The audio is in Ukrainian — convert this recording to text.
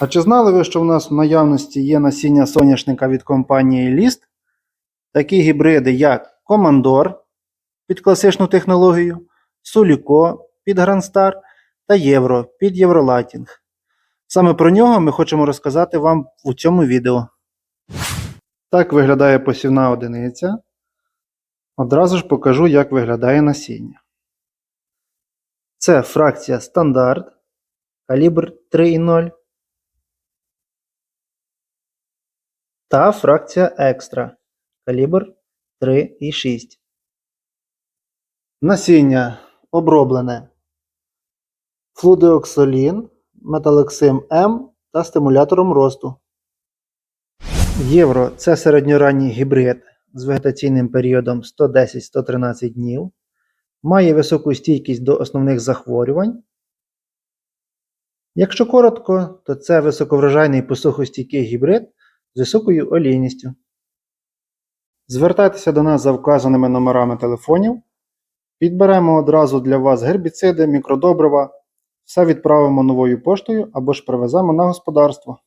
А чи знали ви, що в нас в наявності є насіння соняшника від компанії List? Такі гібриди, як Командор під класичну технологію, Суліко під Грандстар та Євро під Євролатінг. Саме про нього ми хочемо розказати вам у цьому відео. Так виглядає посівна одиниця. Одразу ж покажу, як виглядає насіння. Це фракція стандарт, калібр 3,0 та фракція екстра, калібр 3,6. Насіння оброблене флудеоксолін, металексим М та стимулятором росту. Євро це середньоранній гібрид з вегетаційним періодом 110-113 днів. Має високу стійкість до основних захворювань. Якщо коротко, то це високоврожайний посухостійкий гібрид з високою олійністю. Звертайтеся до нас за вказаними номерами телефонів. Підберемо одразу для вас гербіциди, мікродобрива, все відправимо новою поштою або ж привеземо на господарство.